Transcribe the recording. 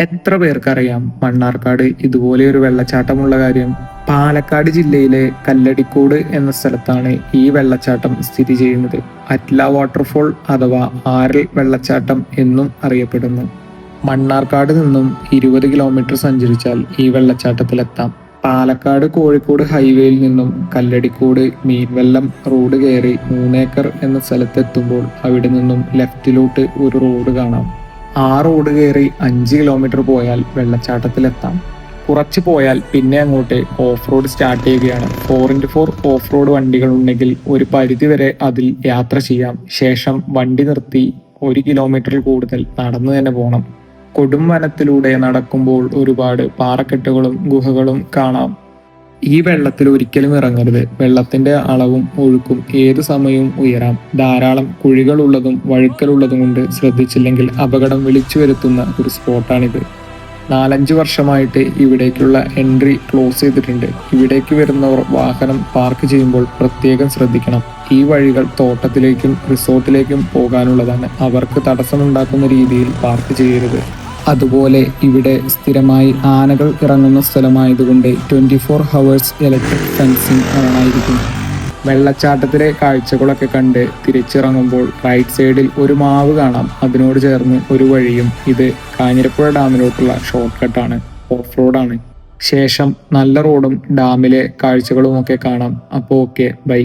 എത്ര പേർക്കറിയാം മണ്ണാർക്കാട് ഇതുപോലെ ഒരു വെള്ളച്ചാട്ടമുള്ള കാര്യം? പാലക്കാട് ജില്ലയിലെ കല്ലടിക്കോട് എന്ന സ്ഥലത്താണ് ഈ വെള്ളച്ചാട്ടം സ്ഥിതി ചെയ്യുന്നത്. അറ്റ്ല വാട്ടർഫോൾ അഥവാ ആരൽ വെള്ളച്ചാട്ടം എന്നും അറിയപ്പെടുന്നു. മണ്ണാർക്കാട് നിന്നും ഇരുപത് കിലോമീറ്റർ സഞ്ചരിച്ചാൽ ഈ വെള്ളച്ചാട്ടത്തിലെത്താം. പാലക്കാട് കോഴിക്കോട് ഹൈവേയിൽ നിന്നും കല്ലടിക്കോട് മീൻവെല്ലം റോഡ് കയറി മൂന്നേക്കർ എന്ന സ്ഥലത്തെത്തുമ്പോൾ അവിടെ നിന്നും ലെഫ്റ്റിലോട്ട് ഒരു റോഡ് കാണാം. ആ ഓട് കയറി അഞ്ച് കിലോമീറ്റർ പോയാൽ വെള്ളച്ചാട്ടത്തിലെത്താം. കുറച്ച് പോയാൽ പിന്നെ അങ്ങോട്ട് ഓഫ് റോഡ് സ്റ്റാർട്ട് ചെയ്യുകയാണ്. Four into four off road വണ്ടികൾ ഉണ്ടെങ്കിൽ ഒരു പരിധി വരെ അതിൽ യാത്ര ചെയ്യാം. ശേഷം വണ്ടി നിർത്തി ഒരു കിലോമീറ്ററിൽ കൂടുതൽ നടന്നു തന്നെ പോകണം കൊടും വനത്തിലൂടെ നടക്കുമ്പോൾ ഒരുപാട് പാറക്കെട്ടുകളും ഗുഹകളും കാണാം. ഈ വെള്ളത്തിൽ ഒരിക്കലും ഇറങ്ങരുത്. വെള്ളത്തിന്റെ അളവും ഒഴുക്കും ഏതു സമയവും ഉയരാം. ധാരാളം കുഴികളുള്ളതും വഴുക്കലുള്ളതും കൊണ്ട് ശ്രദ്ധിച്ചില്ലെങ്കിൽ അപകടം വിളിച്ചു വരുത്തുന്ന ഒരു സ്പോട്ടാണിത്. നാലഞ്ച് വർഷമായിട്ട് ഇവിടേക്കുള്ള എൻട്രി ക്ലോസ് ചെയ്തിട്ടുണ്ട്. ഇവിടേക്ക് വരുന്നവർ വാഹനം പാർക്ക് ചെയ്യുമ്പോൾ പ്രത്യേകം ശ്രദ്ധിക്കണം. ഈ വഴികൾ തോട്ടത്തിലേക്കും റിസോർട്ടിലേക്കും പോകാനുള്ളതാണ്. അവർക്ക് തടസ്സമുണ്ടാക്കുന്ന രീതിയിൽ പാർക്ക് ചെയ്യരുത്. അതുപോലെ ഇവിടെ സ്ഥിരമായി ആനകൾ ഇറങ്ങുന്ന സ്ഥലമായതുകൊണ്ട് twenty four hours electric fencing ഓണായിരിക്കും വെള്ളച്ചാട്ടത്തിലെ കാഴ്ചകളൊക്കെ കണ്ട് തിരിച്ചിറങ്ങുമ്പോൾ റൈറ്റ് സൈഡിൽ ഒരു മാവ് കാണാം. അതിനോട് ചേർന്ന് ഒരു വഴിയും ഇത് കാഞ്ഞിരപ്പുഴ ഡാമിലോട്ടുള്ള ഷോർട്ട് കട്ടാണ് ഓഫ് റോഡാണ് ശേഷം നല്ല റോഡും ഡാമിലെ കാഴ്ചകളും ഒക്കെ കാണാം. അപ്പോൾ ഓക്കെ ബൈ